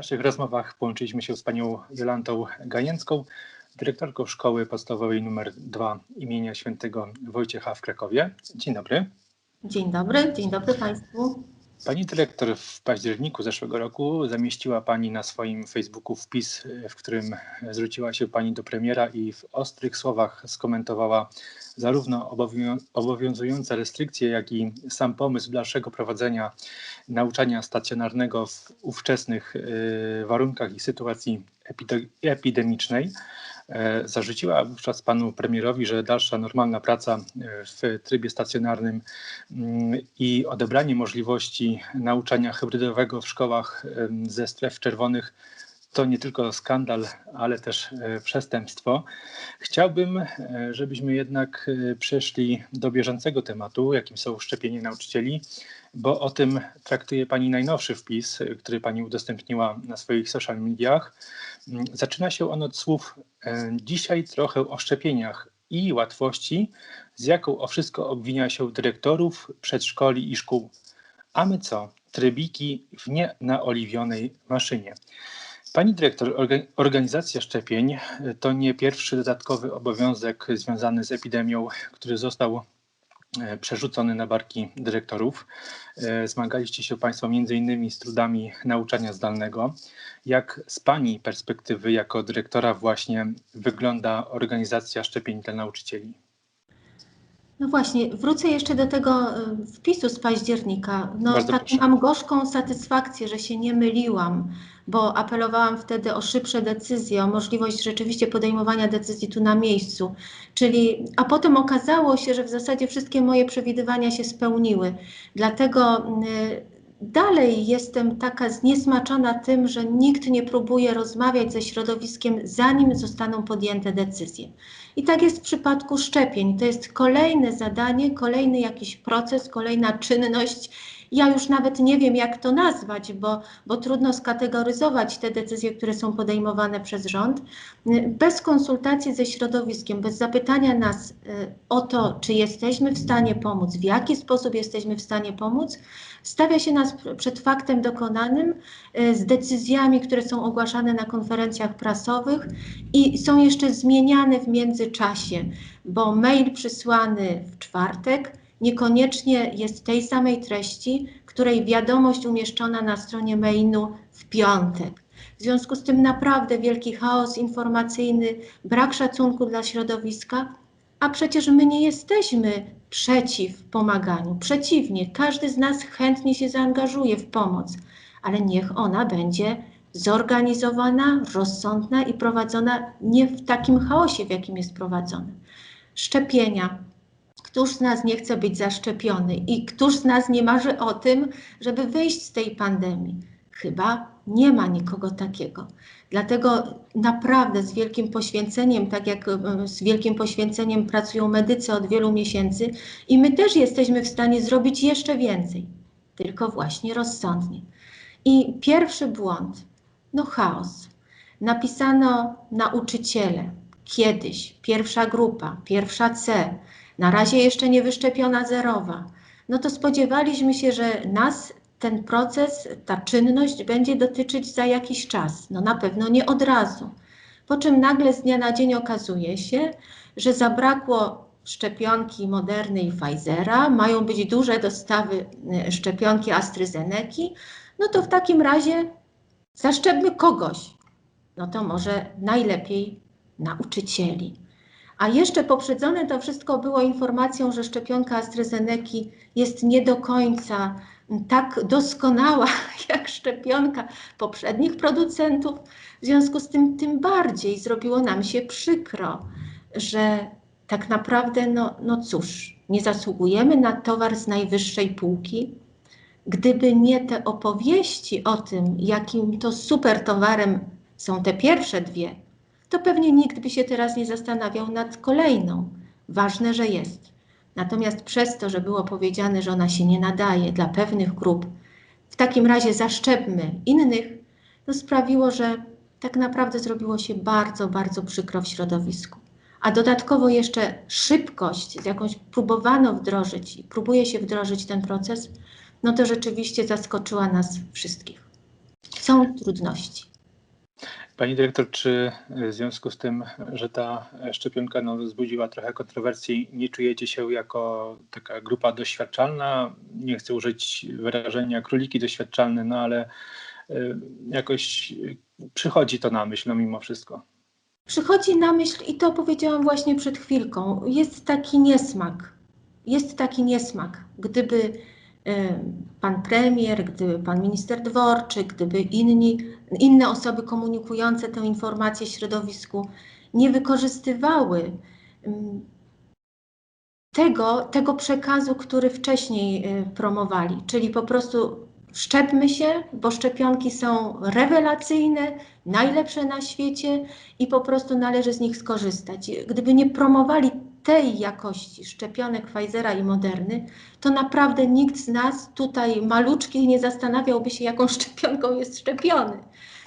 naszych rozmowach połączyliśmy się z panią Jolantą Gajęcką, dyrektorką szkoły podstawowej nr 2 imienia świętego Wojciecha w Krakowie. Dzień dobry. Dzień dobry, dzień dobry Państwu. Pani dyrektor w październiku zeszłego roku zamieściła Pani na swoim Facebooku wpis, w którym zwróciła się Pani do premiera i w ostrych słowach skomentowała zarówno obowią- obowiązujące restrykcje, jak i sam pomysł dalszego prowadzenia nauczania stacjonarnego w ówczesnych y, warunkach i sytuacji epide- epidemicznej. E, Zarzuciła wówczas panu premierowi, że dalsza normalna praca e, w trybie stacjonarnym mm, i odebranie możliwości nauczania hybrydowego w szkołach ze stref czerwonych to nie tylko skandal, ale też e, przestępstwo. Chciałbym, żebyśmy jednak przeszli do bieżącego tematu, jakim są szczepienia nauczycieli, bo o tym traktuje Pani najnowszy wpis, który Pani udostępniła na swoich social mediach. Zaczyna się on od słów e, dzisiaj trochę o szczepieniach i łatwości, z jaką o wszystko obwinia się dyrektorów przedszkoli i szkół. A my co? Trybiki w nienaoliwionej maszynie. Pani dyrektor, orga- organizacja szczepień e, to nie pierwszy dodatkowy obowiązek związany z epidemią, który został przerzucony na barki dyrektorów. E, Zmagaliście się Państwo innymi z trudami nauczania zdalnego. Jak z Pani perspektywy jako dyrektora właśnie wygląda organizacja szczepień dla nauczycieli? No właśnie, wrócę jeszcze do tego e, wpisu z października. No Bardzo tak proszę. mam gorzką satysfakcję, że się nie myliłam, bo apelowałam wtedy o szybsze decyzje, o możliwość rzeczywiście podejmowania decyzji tu na miejscu. Czyli, a potem okazało się, że w zasadzie wszystkie moje przewidywania się spełniły. Dlatego y, dalej jestem taka zniesmaczona tym, że nikt nie próbuje rozmawiać ze środowiskiem, zanim zostaną podjęte decyzje. I tak jest w przypadku szczepień. To jest kolejne zadanie, kolejny jakiś proces, kolejna czynność. Ja już nawet nie wiem, jak to nazwać, bo, bo trudno skategoryzować te decyzje, które są podejmowane przez rząd. Bez konsultacji ze środowiskiem, bez zapytania nas y, o to, czy jesteśmy w stanie pomóc, w jaki sposób jesteśmy w stanie pomóc, stawia się nas pr- przed faktem dokonanym y, z decyzjami, które są ogłaszane na konferencjach prasowych i są jeszcze zmieniane w międzyczasie, bo mail przysłany w czwartek niekoniecznie jest tej samej treści, której wiadomość umieszczona na stronie mailu w piątek. W związku z tym naprawdę wielki chaos informacyjny, brak szacunku dla środowiska, a przecież my nie jesteśmy przeciw pomaganiu. Przeciwnie, każdy z nas chętnie się zaangażuje w pomoc, ale niech ona będzie zorganizowana, rozsądna i prowadzona nie w takim chaosie, w jakim jest prowadzona. Szczepienia. Któż z nas nie chce być zaszczepiony i któż z nas nie marzy o tym, żeby wyjść z tej pandemii? Chyba nie ma nikogo takiego. Dlatego naprawdę z wielkim poświęceniem, tak jak e, z wielkim poświęceniem pracują medycy od wielu miesięcy i my też jesteśmy w stanie zrobić jeszcze więcej, tylko właśnie rozsądnie. I pierwszy błąd, no chaos. Napisano nauczyciele, kiedyś, pierwsza grupa, pierwsza C, na razie jeszcze nie wyszczepiona zerowa. No to spodziewaliśmy się, że nas ten proces, ta czynność będzie dotyczyć za jakiś czas. No na pewno nie od razu. Po czym nagle z dnia na dzień okazuje się, że zabrakło szczepionki Moderny i Pfizera, mają być duże dostawy e, szczepionki AstraZeneki, no to w takim razie zaszczepmy kogoś. No to może najlepiej nauczycieli. A jeszcze poprzedzone to wszystko było informacją, że szczepionka AstraZeneca jest nie do końca tak doskonała jak szczepionka poprzednich producentów. W związku z tym tym bardziej zrobiło nam się przykro, że tak naprawdę, no, no cóż, nie zasługujemy na towar z najwyższej półki. Gdyby nie te opowieści o tym, jakim to super towarem są te pierwsze dwie, to pewnie nikt by się teraz nie zastanawiał nad kolejną. Ważne, że jest. Natomiast przez to, że było powiedziane, że ona się nie nadaje dla pewnych grup, w takim razie zaszczepmy innych, to sprawiło, że tak naprawdę zrobiło się bardzo, bardzo przykro w środowisku. A dodatkowo jeszcze szybkość, z jaką próbowano wdrożyć i próbuje się wdrożyć ten proces, no to rzeczywiście zaskoczyła nas wszystkich. Są trudności. Pani dyrektor, czy w związku z tym, że ta szczepionka no, wzbudziła trochę kontrowersji, nie czujecie się jako taka grupa doświadczalna? Nie chcę użyć wyrażenia króliki doświadczalne, no ale y, jakoś przychodzi to na myśl, no mimo wszystko. Przychodzi na myśl, i to powiedziałam właśnie przed chwilką, jest taki niesmak. Jest taki niesmak. Gdyby pan premier, gdyby pan minister Dworczyk, gdyby inni, inne osoby komunikujące tę informację środowisku nie wykorzystywały tego, tego przekazu, który wcześniej y, promowali, czyli po prostu Szczepmy się, bo szczepionki są rewelacyjne, najlepsze na świecie i po prostu należy z nich skorzystać. Gdyby nie promowali tej jakości szczepionek Pfizera i Moderny, to naprawdę nikt z nas tutaj maluczkich nie zastanawiałby się, jaką szczepionką jest szczepiony.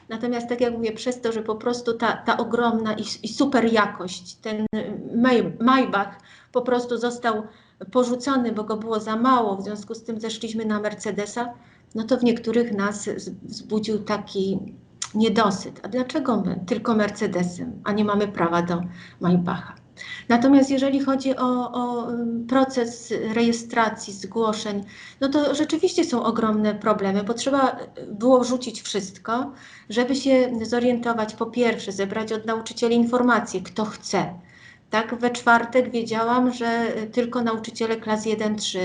Natomiast tak jak mówię, przez to, że po prostu ta, ta ogromna i, i super jakość, ten Maybach po prostu został porzucony, bo go było za mało, w związku z tym zeszliśmy na Mercedesa, no to w niektórych nas wzbudził taki niedosyt. A dlaczego my tylko Mercedesem, a nie mamy prawa do Maybacha? Natomiast jeżeli chodzi o, o, proces rejestracji, zgłoszeń, no to rzeczywiście są ogromne problemy, bo trzeba było wrzucić wszystko, żeby się zorientować, po pierwsze, zebrać od nauczycieli informacje, kto chce. Tak, we czwartek wiedziałam, że tylko nauczyciele klas 1-3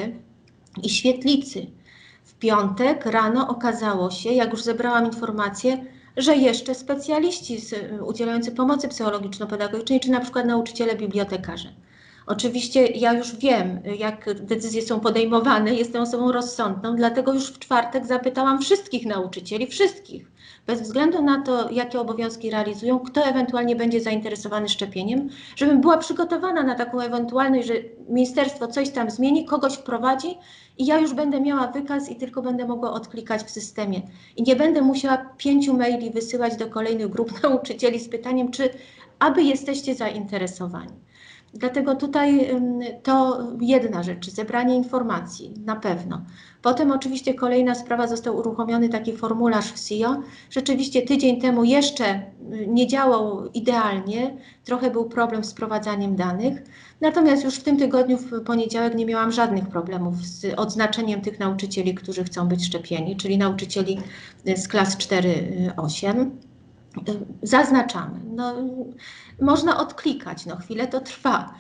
i świetlicy w piątek rano okazało się, jak już zebrałam informacje, że jeszcze specjaliści udzielający pomocy psychologiczno-pedagogicznej, czy na przykład nauczyciele bibliotekarze. Oczywiście ja już wiem, jak decyzje są podejmowane, jestem osobą rozsądną, dlatego już w czwartek zapytałam wszystkich nauczycieli, wszystkich, bez względu na to, jakie obowiązki realizują, kto ewentualnie będzie zainteresowany szczepieniem, żebym była przygotowana na taką ewentualność, że ministerstwo coś tam zmieni, kogoś wprowadzi i ja już będę miała wykaz i tylko będę mogła odklikać w systemie. I nie będę musiała pięciu maili wysyłać do kolejnych grup nauczycieli z pytaniem, czy aby jesteście zainteresowani. Dlatego tutaj to jedna rzecz, zebranie informacji, na pewno. Potem oczywiście kolejna sprawa, został uruchomiony taki formularz w SIO. Rzeczywiście tydzień temu jeszcze nie działał idealnie, trochę był problem z prowadzaniem danych. Natomiast już w tym tygodniu, w poniedziałek, nie miałam żadnych problemów z odznaczeniem tych nauczycieli, którzy chcą być szczepieni, czyli nauczycieli z klas 4-8 zaznaczamy. No, można odklikać, no chwilę to trwa.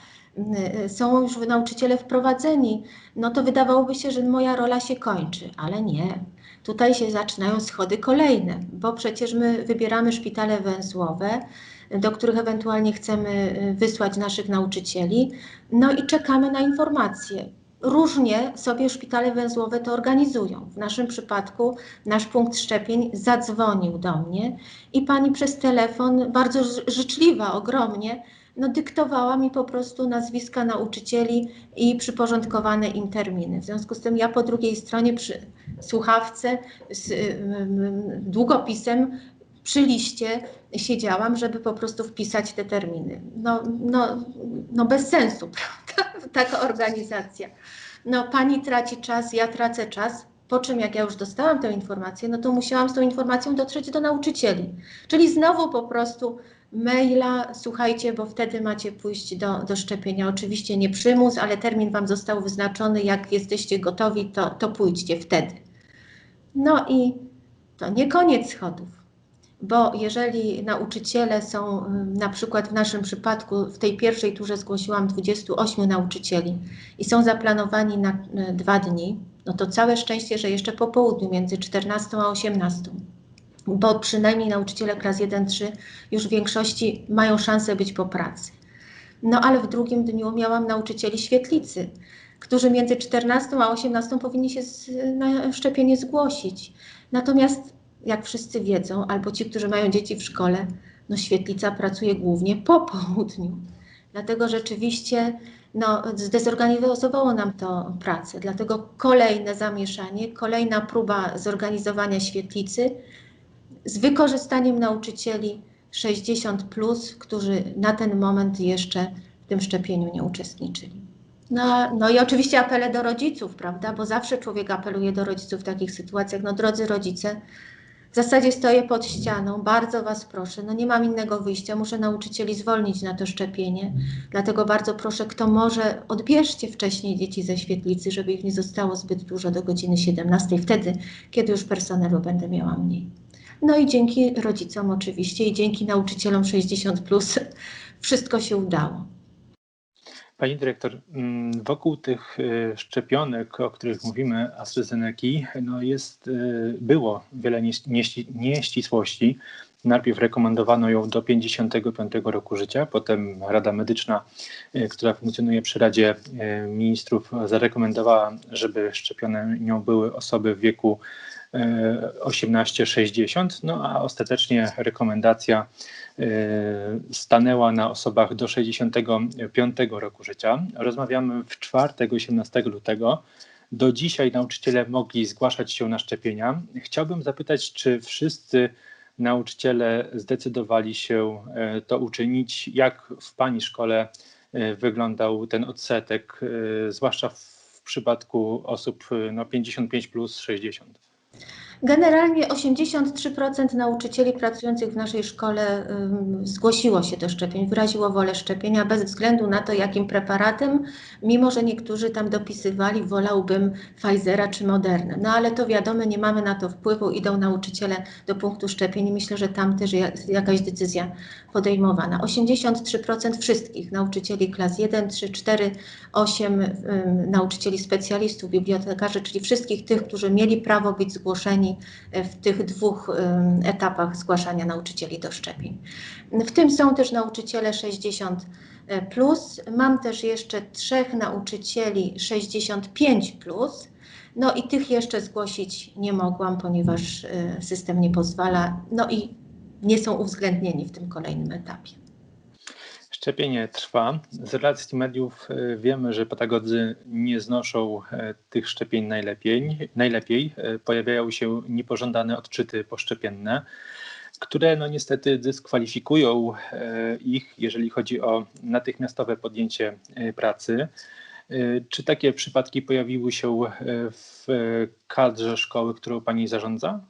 Są już nauczyciele wprowadzeni, no to wydawałoby się, że moja rola się kończy, ale nie. Tutaj się zaczynają schody kolejne, bo przecież my wybieramy szpitale węzłowe, do których ewentualnie chcemy wysłać naszych nauczycieli, no i czekamy na informacje różnie sobie szpitale węzłowe to organizują. W naszym przypadku nasz punkt szczepień zadzwonił do mnie i pani przez telefon, bardzo życzliwa, ogromnie, no, dyktowała mi po prostu nazwiska nauczycieli i przyporządkowane im terminy. W związku z tym ja po drugiej stronie przy słuchawce z długopisem przy liście siedziałam, żeby po prostu wpisać te terminy. No, no, no bez sensu, prawda? Taka organizacja. No pani traci czas, ja tracę czas, po czym jak ja już dostałam tę informację, no to musiałam z tą informacją dotrzeć do nauczycieli. Czyli znowu po prostu maila, słuchajcie, bo wtedy macie pójść do, do szczepienia. Oczywiście nie przymus, ale termin Wam został wyznaczony, jak jesteście gotowi, to, to pójdźcie wtedy. No i to nie koniec schodów bo jeżeli nauczyciele są, na przykład w naszym przypadku, w tej pierwszej turze zgłosiłam 28 nauczycieli i są zaplanowani na dwa dni, no to całe szczęście, że jeszcze po południu między 14 a 18, bo przynajmniej nauczyciele klas 1-3 już w większości mają szansę być po pracy. No ale w drugim dniu miałam nauczycieli świetlicy, którzy między 14 a 18 powinni się na szczepienie zgłosić. Natomiast jak wszyscy wiedzą, albo ci, którzy mają dzieci w szkole, no świetlica pracuje głównie po południu. Dlatego rzeczywiście no, zdezorganizowało nam to pracę. Dlatego kolejne zamieszanie, kolejna próba zorganizowania świetlicy z wykorzystaniem nauczycieli 60, plus, którzy na ten moment jeszcze w tym szczepieniu nie uczestniczyli. No, no i oczywiście apele do rodziców, prawda? Bo zawsze człowiek apeluje do rodziców w takich sytuacjach. No drodzy rodzice, W zasadzie stoję pod ścianą, bardzo Was proszę, no nie mam innego wyjścia, muszę nauczycieli zwolnić na to szczepienie, dlatego bardzo proszę, kto może, odbierzcie wcześniej dzieci ze świetlicy, żeby ich nie zostało zbyt dużo do godziny 17, wtedy, kiedy już personelu będę miała mniej. No i dzięki rodzicom oczywiście i dzięki nauczycielom 60+, plus, wszystko się udało. Pani dyrektor, mm, wokół tych y, szczepionek, o których mówimy, AstraZeneca, no jest, y, było wiele nieścisłości. Najpierw rekomendowano ją do 55 roku życia, potem Rada Medyczna, y, która funkcjonuje przy Radzie Ministrów, zarekomendowała, żeby szczepione nią były osoby w wieku 18-60, no a ostatecznie rekomendacja stanęła na osobach do 65 roku życia. Rozmawiamy w czwartek, 18 lutego. Do dzisiaj nauczyciele mogli zgłaszać się na szczepienia. Chciałbym zapytać, czy wszyscy nauczyciele zdecydowali się e, to uczynić? Jak w Pani szkole e, wyglądał ten odsetek, zwłaszcza w przypadku osób no, 55 plus 60? Generalnie 83% nauczycieli pracujących w naszej szkole zgłosiło się do szczepień, wyraziło wolę szczepienia bez względu na to, jakim preparatem, mimo że niektórzy tam dopisywali, wolałbym Pfizera czy Moderna. No ale to wiadomo, nie mamy na to wpływu, idą nauczyciele do punktu szczepień i myślę, że tam też jakaś decyzja podejmowana. 83% wszystkich nauczycieli klas 1, 3, 4, 8 nauczycieli specjalistów, bibliotekarzy, czyli wszystkich tych, którzy mieli prawo być zgłoszeni w tych dwóch etapach zgłaszania nauczycieli do szczepień. W tym są też nauczyciele 60 plus. Mam też jeszcze trzech nauczycieli 65 plus. No i tych jeszcze zgłosić nie mogłam, ponieważ e, system nie pozwala. No i nie są uwzględnieni w tym kolejnym etapie. Szczepienie trwa. Z relacji mediów e, wiemy, że pedagodzy nie znoszą e, tych szczepień najlepiej. najlepiej. E, pojawiają się niepożądane odczyty poszczepienne, które no niestety dyskwalifikują ich, jeżeli chodzi o natychmiastowe podjęcie pracy. Czy takie przypadki pojawiły się w kadrze szkoły, którą Pani zarządza?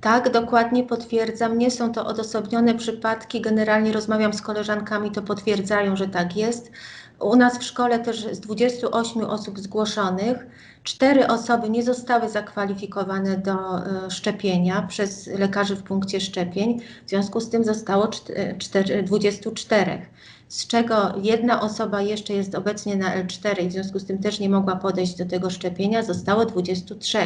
Tak, dokładnie potwierdzam. Nie są to odosobnione przypadki. Generalnie rozmawiam z koleżankami, to potwierdzają, że tak jest. U nas w szkole też z 28 osób zgłoszonych, cztery osoby nie zostały zakwalifikowane do y, szczepienia przez lekarzy w punkcie szczepień. W związku z tym zostało 4, 24 z czego jedna osoba jeszcze jest obecnie na L4 i w związku z tym też nie mogła podejść do tego szczepienia, zostało 23.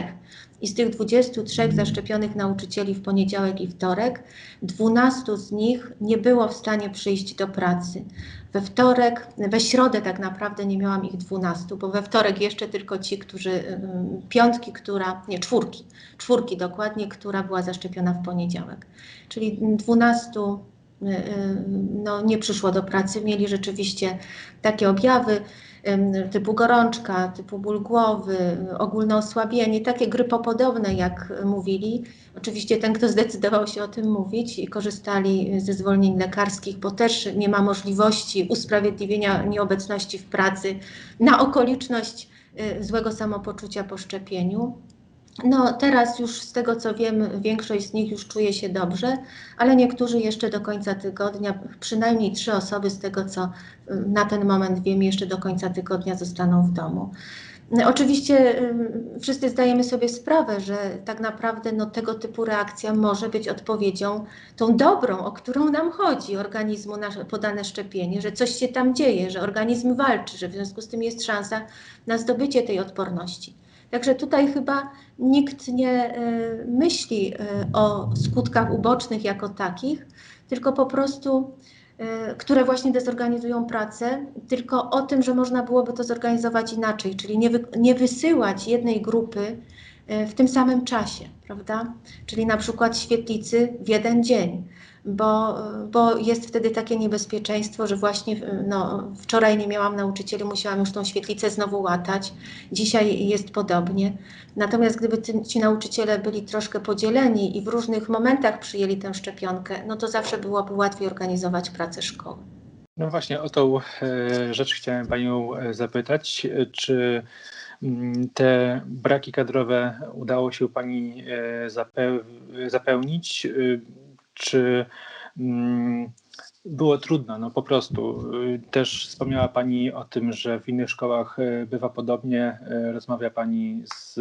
I z tych 23 mhm. zaszczepionych nauczycieli w poniedziałek i wtorek, 12 z nich nie było w stanie przyjść do pracy. We wtorek, we środę tak naprawdę nie miałam ich 12, bo we wtorek jeszcze tylko ci, którzy, piątki, która, nie, czwórki, czwórki dokładnie, która była zaszczepiona w poniedziałek. Czyli 12 Y, y, no, nie przyszło do pracy, mieli rzeczywiście takie objawy typu gorączka, typu ból głowy, ogólne osłabienie, takie grypopodobne, jak mówili. Oczywiście ten, kto zdecydował się o tym mówić i korzystali ze zwolnień lekarskich, bo też nie ma możliwości usprawiedliwienia nieobecności w pracy na okoliczność y, złego samopoczucia po szczepieniu. No teraz już z tego co wiem, większość z nich już czuje się dobrze, ale niektórzy jeszcze do końca tygodnia, przynajmniej trzy osoby z tego co y, na ten moment wiem, jeszcze do końca tygodnia zostaną w domu. Oczywiście y, wszyscy zdajemy sobie sprawę, że tak naprawdę no, tego typu reakcja może być odpowiedzią tą dobrą, o którą nam chodzi, organizmu na podane szczepienie, że coś się tam dzieje, że organizm walczy, że w związku z tym jest szansa na zdobycie tej odporności. Także tutaj chyba nikt nie e, myśli e, o skutkach ubocznych jako takich, tylko po prostu, e, które właśnie dezorganizują pracę, tylko o tym, że można byłoby to zorganizować inaczej, czyli nie, wy, nie wysyłać jednej grupy w tym samym czasie, prawda? Czyli na przykład świetlicy w jeden dzień bo, bo jest wtedy takie niebezpieczeństwo, że właśnie no, wczoraj nie miałam nauczycieli, musiałam już tą świetlicę znowu łatać. Dzisiaj jest podobnie. Natomiast gdyby ci, ci nauczyciele byli troszkę podzieleni i w różnych momentach przyjęli tę szczepionkę, no to zawsze byłoby łatwiej organizować pracę szkoły. No właśnie o tą e, rzecz chciałem Panią e, zapytać. Czy Mm, Te braki kadrowe udało się Pani e, zape- zapełnić? Y, Czy mm, było trudno? No po prostu. Y, Też wspomniała Pani o tym, że w innych szkołach e, bywa podobnie. E, Rozmawia Pani z,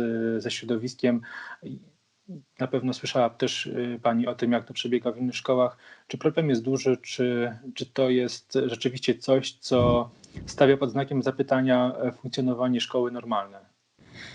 ze środowiskiem. Na pewno słyszała też y, Pani o tym, jak to przebiega w innych szkołach. Czy problem jest duży, czy, czy to jest rzeczywiście coś, co stawia pod znakiem zapytania funkcjonowanie szkoły normalne?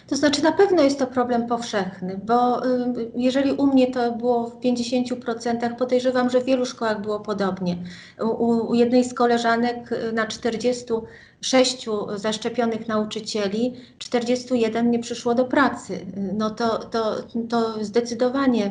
To znaczy na pewno jest to problem powszechny, bo y, jeżeli u mnie to było w 50%, podejrzewam, że w wielu szkołach było podobnie. U, u jednej z koleżanek y, na 46 zaszczepionych nauczycieli 41 nie przyszło do pracy. No to, to, to zdecydowanie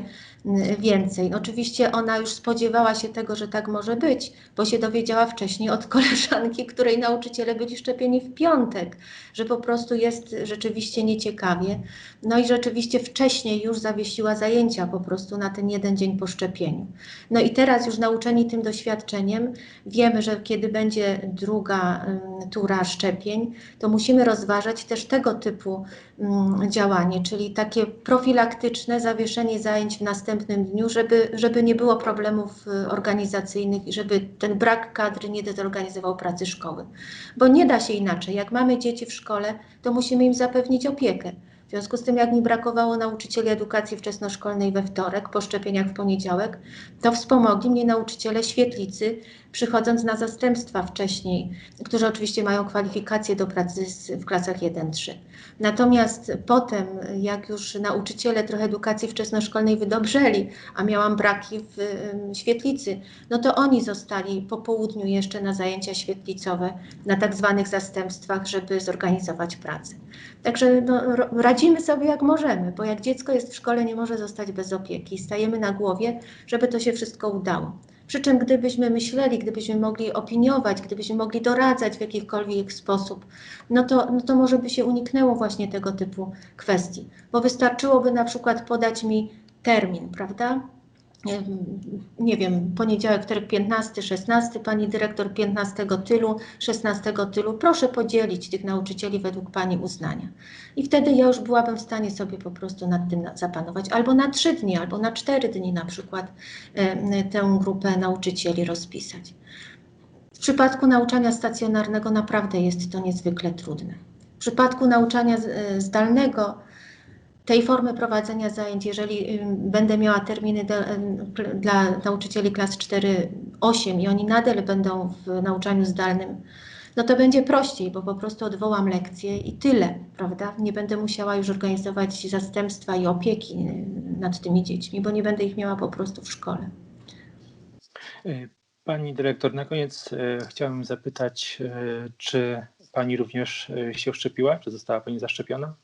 y, więcej. Oczywiście ona już spodziewała się tego, że tak może być, bo się dowiedziała wcześniej od koleżanki, której nauczyciele byli szczepieni w piątek, że po prostu jest rzeczywiście nieciekawie. No i rzeczywiście wcześniej już zawiesiła zajęcia po prostu na ten jeden dzień po szczepieniu. No i teraz już nauczeni tym doświadczeniem wiemy, że kiedy będzie druga ym, tura szczepień, to musimy rozważać też tego typu ym, działanie, czyli takie profilaktyczne zawieszenie zajęć w następnym dniu, żeby, żeby nie było problemów y, organizacyjnych i żeby ten brak kadry nie dezorganizował pracy szkoły. Bo nie da się inaczej. Jak mamy dzieci w szkole, to musimy im zapewnić opiekę. W związku z tym, jak mi brakowało nauczycieli edukacji wczesnoszkolnej we wtorek, po szczepieniach w poniedziałek, to wspomogli mnie nauczyciele świetlicy, przychodząc na zastępstwa wcześniej, którzy oczywiście mają kwalifikacje do pracy w klasach 1-3. Natomiast potem, jak już nauczyciele trochę edukacji wczesnoszkolnej wydobrzeli, a miałam braki w świetlicy, no to oni zostali po południu jeszcze na zajęcia świetlicowe, na tak zwanych zastępstwach, żeby zorganizować pracę. Także no, ro- radzimy sobie jak możemy, bo jak dziecko jest w szkole, nie może zostać bez opieki. Stajemy na głowie, żeby to się wszystko udało. Przy czym gdybyśmy myśleli, gdybyśmy mogli opiniować, gdybyśmy mogli doradzać w jakikolwiek sposób, no to, no to może by się uniknęło właśnie tego typu kwestii. Bo wystarczyłoby na przykład podać mi termin, prawda? Nie, wiem, poniedziałek, wtorek 15, 16, pani dyrektor 15 tylu, 16 tylu, proszę podzielić tych nauczycieli według pani uznania. I wtedy ja już byłabym w stanie sobie po prostu nad tym zapanować, albo na trzy dni, albo na cztery dni na przykład e, tę grupę nauczycieli rozpisać. W przypadku nauczania stacjonarnego naprawdę jest to niezwykle trudne. W przypadku nauczania e, zdalnego, tej formy prowadzenia zajęć, jeżeli będę miała terminy dla nauczycieli klas 4-8 i oni nadal będą w nauczaniu zdalnym, no to będzie prościej, bo po prostu odwołam lekcję i tyle, prawda? Nie będę musiała już organizować zastępstwa i opieki y, nad tymi dziećmi, bo nie będę ich miała po prostu w szkole. Y, Pani dyrektor, na koniec e, chciałem zapytać, czy Pani również się szczepiła? Czy została Pani zaszczepiona?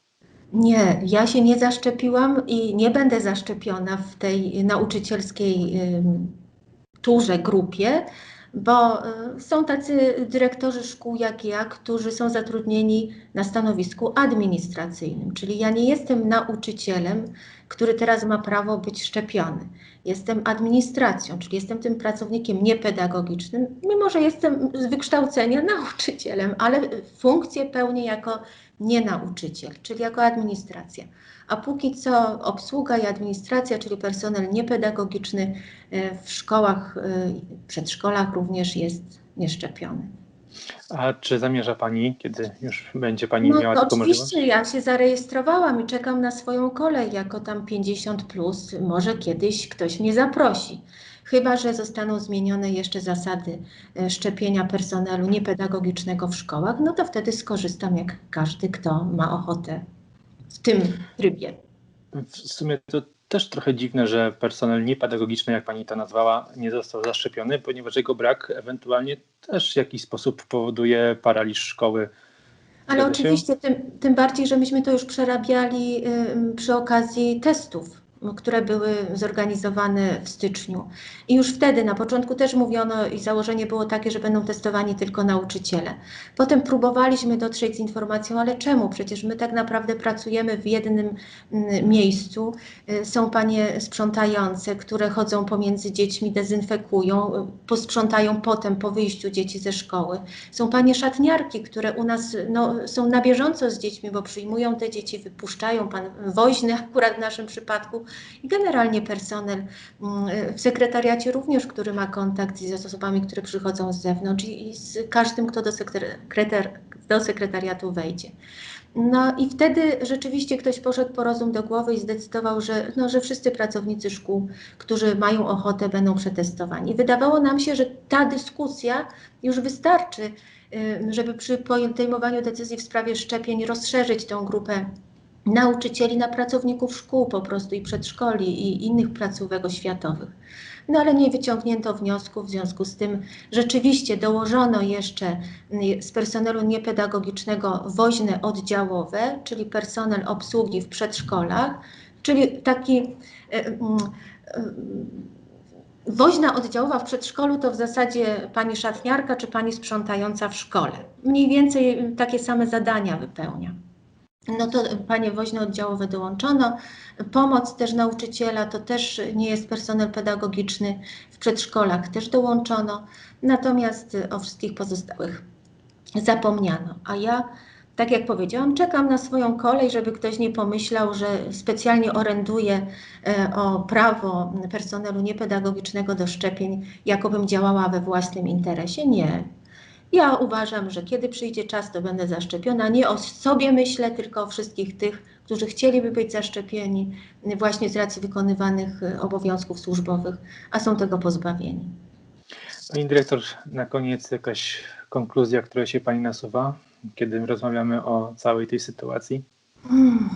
Nie, ja się nie zaszczepiłam i nie będę zaszczepiona w tej nauczycielskiej turze, grupie, bo y, są tacy dyrektorzy szkół jak ja, którzy są zatrudnieni na stanowisku administracyjnym, czyli ja nie jestem nauczycielem, który teraz ma prawo być szczepiony. Jestem administracją, czyli jestem tym pracownikiem niepedagogicznym, mimo że jestem z wykształcenia nauczycielem, ale funkcję pełnię jako nie nauczyciel, czyli jako administracja. A póki co obsługa i administracja, czyli personel niepedagogiczny e, w szkołach, e, przedszkolach również jest nieszczepiony. A czy zamierza Pani, kiedy już będzie Pani No miała to taką możliwość? oczywiście ja się zarejestrowałam i czekam na swoją kolej jako tam 50 plus. Może kiedyś ktoś mnie zaprosi. Chyba, że zostaną zmienione jeszcze zasady e, szczepienia personelu niepedagogicznego w szkołach, no to wtedy skorzystam jak każdy, kto ma ochotę w tym trybie. W sumie to też trochę dziwne, że personel niepedagogiczny, jak Pani to nazwała, nie został zaszczepiony, ponieważ jego brak ewentualnie też w jakiś sposób powoduje paraliż szkoły. Ale oczywiście tym, tym bardziej, że myśmy to już przerabiali ym, przy okazji testów. Które były zorganizowane w styczniu. I już wtedy, na początku też mówiono i założenie było takie, że będą testowani tylko nauczyciele. Potem próbowaliśmy dotrzeć z informacją, ale czemu? Przecież my tak naprawdę pracujemy w jednym mm, miejscu. Y, Są panie sprzątające, które chodzą pomiędzy dziećmi, dezynfekują, y, posprzątają potem po wyjściu dzieci ze szkoły. Są panie szatniarki, które u nas no, są na bieżąco z dziećmi, bo przyjmują te dzieci, wypuszczają, pan woźny akurat w naszym przypadku i generalnie personel mm, w sekretariacie również, który ma kontakt z osobami, które przychodzą z zewnątrz i z każdym, kto do, sekretar- do sekretariatu wejdzie. No i wtedy rzeczywiście ktoś poszedł po rozum do głowy i zdecydował, że, no, że wszyscy pracownicy szkół, którzy mają ochotę, będą przetestowani. Wydawało nam się, że ta dyskusja już wystarczy, y, żeby przy podejmowaniu decyzji w sprawie szczepień rozszerzyć tą grupę nauczycieli na pracowników szkół po prostu i przedszkoli i innych placówek oświatowych. No ale nie wyciągnięto wniosków, w związku z tym rzeczywiście dołożono jeszcze y, z personelu niepedagogicznego woźne oddziałowe, czyli personel obsługi w przedszkolach, czyli taki y, y, woźna oddziałowa w przedszkolu to w zasadzie pani szatniarka czy pani sprzątająca w szkole. Mniej więcej takie same zadania wypełnia. No to panie woźne oddziałowe dołączono. Pomoc też nauczyciela to też nie jest personel pedagogiczny. W przedszkolach też dołączono. Natomiast o wszystkich pozostałych zapomniano. A ja, tak jak powiedziałam, czekam na swoją kolej, żeby ktoś nie pomyślał, że specjalnie oręduję e, o prawo personelu niepedagogicznego do szczepień, jakobym działała we własnym interesie. Nie. Ja uważam, że kiedy przyjdzie czas, to będę zaszczepiona. Nie o sobie myślę, tylko o wszystkich tych, którzy chcieliby być zaszczepieni właśnie z racji wykonywanych y, obowiązków służbowych, a są tego pozbawieni. Pani dyrektor, na koniec jakaś konkluzja, która się Pani nasuwa, kiedy rozmawiamy o całej tej sytuacji? Hmm.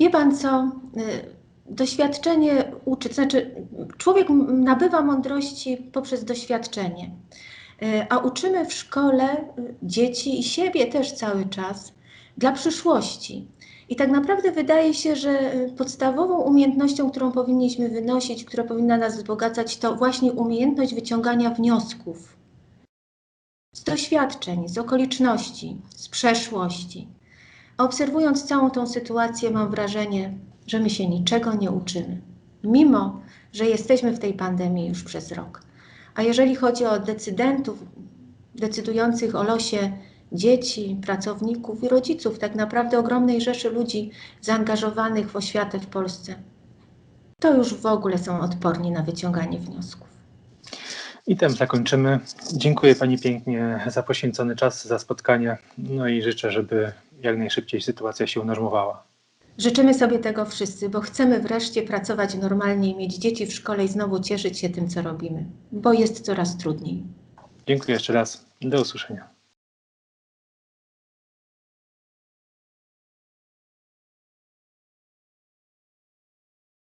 Wie pan co? y, Doświadczenie uczy, to znaczy człowiek nabywa mądrości poprzez doświadczenie. Y, A uczymy w szkole y, dzieci i siebie też cały czas dla przyszłości. I tak naprawdę wydaje się, że y, podstawową umiejętnością, którą powinniśmy wynosić, która powinna nas wzbogacać, to właśnie umiejętność wyciągania wniosków z doświadczeń, z okoliczności, z przeszłości. A Obserwując całą tą sytuację, mam wrażenie, że my się niczego nie uczymy, mimo że jesteśmy w tej pandemii już przez rok. A jeżeli chodzi o decydentów decydujących o losie dzieci, pracowników i rodziców, tak naprawdę ogromnej rzeszy ludzi zaangażowanych w oświatę w Polsce, to już w ogóle są odporni na wyciąganie wniosków. I tym zakończymy. Dziękuję Pani pięknie za poświęcony czas, za spotkanie. No i życzę, żeby jak najszybciej sytuacja się unormowała. Życzymy sobie tego wszyscy, bo chcemy wreszcie pracować normalnie mieć dzieci w szkole i znowu cieszyć się tym, co robimy, bo jest coraz trudniej. Dziękuję jeszcze raz. Do usłyszenia.